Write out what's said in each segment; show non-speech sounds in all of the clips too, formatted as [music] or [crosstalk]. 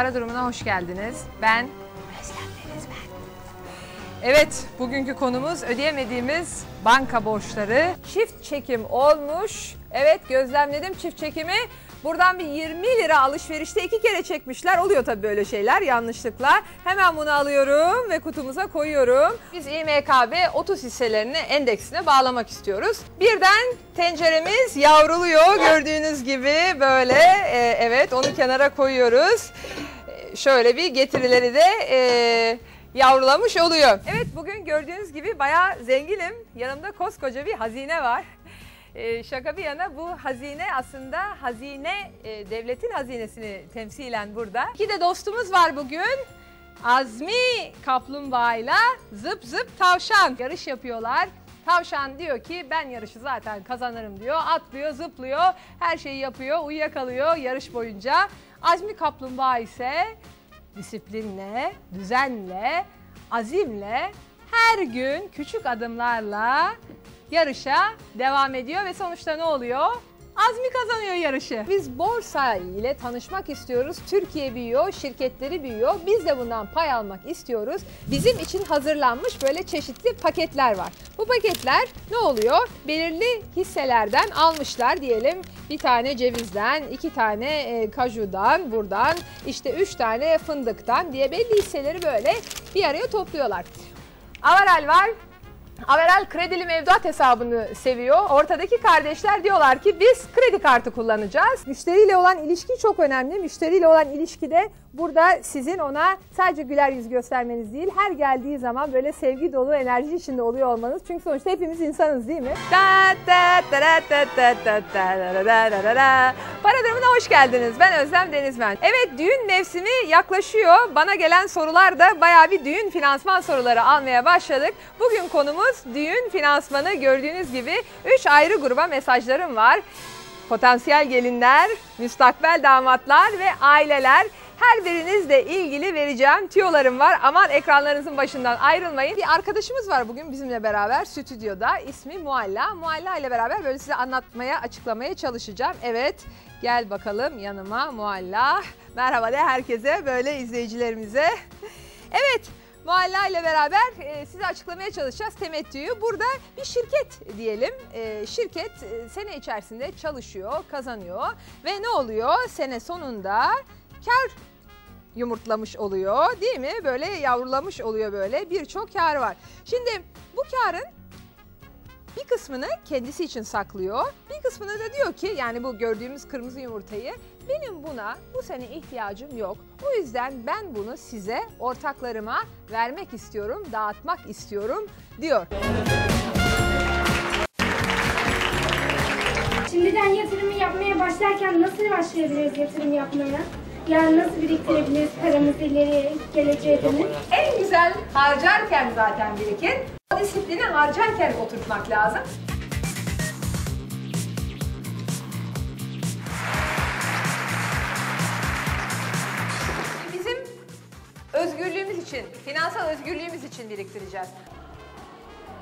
Para Durumu'na hoş geldiniz. Ben Özlem ben. Evet, bugünkü konumuz ödeyemediğimiz banka borçları. Çift çekim olmuş. Evet, gözlemledim çift çekimi. Buradan bir 20 lira alışverişte iki kere çekmişler. Oluyor tabii böyle şeyler yanlışlıkla. Hemen bunu alıyorum ve kutumuza koyuyorum. Biz İMKB 30 hisselerini endeksine bağlamak istiyoruz. Birden tenceremiz yavruluyor gördüğünüz gibi böyle. Ee, evet onu kenara koyuyoruz. Şöyle bir getirileri de e, yavrulamış oluyor. Evet bugün gördüğünüz gibi bayağı zenginim. Yanımda koskoca bir hazine var. Ee, şaka bir yana bu hazine aslında hazine e, devletin hazinesini temsilen burada. İki de dostumuz var bugün. Azmi kaplumbağayla zıp zıp tavşan yarış yapıyorlar. Tavşan diyor ki ben yarışı zaten kazanırım diyor. Atlıyor, zıplıyor, her şeyi yapıyor, uyuyakalıyor yarış boyunca. Azmi kaplumbağa ise disiplinle, düzenle, azimle her gün küçük adımlarla yarışa devam ediyor ve sonuçta ne oluyor? Azmi kazanıyor yarışı. Biz borsa ile tanışmak istiyoruz. Türkiye büyüyor, şirketleri büyüyor. Biz de bundan pay almak istiyoruz. Bizim için hazırlanmış böyle çeşitli paketler var. Bu paketler ne oluyor? Belirli hisselerden almışlar diyelim. Bir tane cevizden, iki tane e, kajudan, buradan, işte üç tane fındıktan diye belli hisseleri böyle bir araya topluyorlar. Avaral var, Averel kredili mevduat hesabını seviyor. Ortadaki kardeşler diyorlar ki biz kredi kartı kullanacağız. Müşteriyle olan ilişki çok önemli. Müşteriyle olan ilişkide burada sizin ona sadece güler yüz göstermeniz değil, her geldiği zaman böyle sevgi dolu enerji içinde oluyor olmanız. Çünkü sonuçta hepimiz insanız değil mi? Para durumuna hoş geldiniz. Ben Özlem Denizmen. Evet düğün mevsimi yaklaşıyor. Bana gelen sorular da bayağı bir düğün finansman soruları almaya başladık. Bugün konumuz düğün finansmanı. Gördüğünüz gibi 3 ayrı gruba mesajlarım var. Potansiyel gelinler, müstakbel damatlar ve aileler. Her birinizle ilgili vereceğim tüyolarım var. Aman ekranlarınızın başından ayrılmayın. Bir arkadaşımız var bugün bizimle beraber stüdyoda. İsmi Mualla. Mualla ile beraber böyle size anlatmaya, açıklamaya çalışacağım. Evet, gel bakalım yanıma Mualla. Merhaba de herkese, böyle izleyicilerimize. Evet, Mualla ile beraber e, size açıklamaya çalışacağız temettüyü. Burada bir şirket diyelim. E, şirket e, sene içerisinde çalışıyor, kazanıyor ve ne oluyor? Sene sonunda kar yumurtlamış oluyor değil mi? Böyle yavrulamış oluyor böyle birçok kar var. Şimdi bu karın bir kısmını kendisi için saklıyor. Bir kısmını da diyor ki yani bu gördüğümüz kırmızı yumurtayı benim buna bu sene ihtiyacım yok. O yüzden ben bunu size ortaklarıma vermek istiyorum, dağıtmak istiyorum diyor. Şimdiden yatırımı yapmaya başlarken nasıl başlayabiliriz yatırım yapmaya? Yani nasıl biriktirebiliriz paramızı ileri geleceğe dönük? En güzel harcarken zaten birikir. O disiplini harcarken oturtmak lazım. Bizim özgürlüğümüz için, finansal özgürlüğümüz için biriktireceğiz.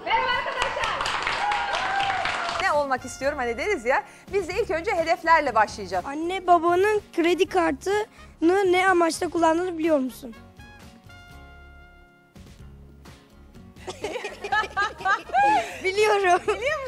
Merhaba olmak istiyorum hani deriz ya. Biz de ilk önce hedeflerle başlayacağız. Anne babanın kredi kartını ne amaçla kullandığını biliyor musun? [laughs] Biliyorum. Biliyor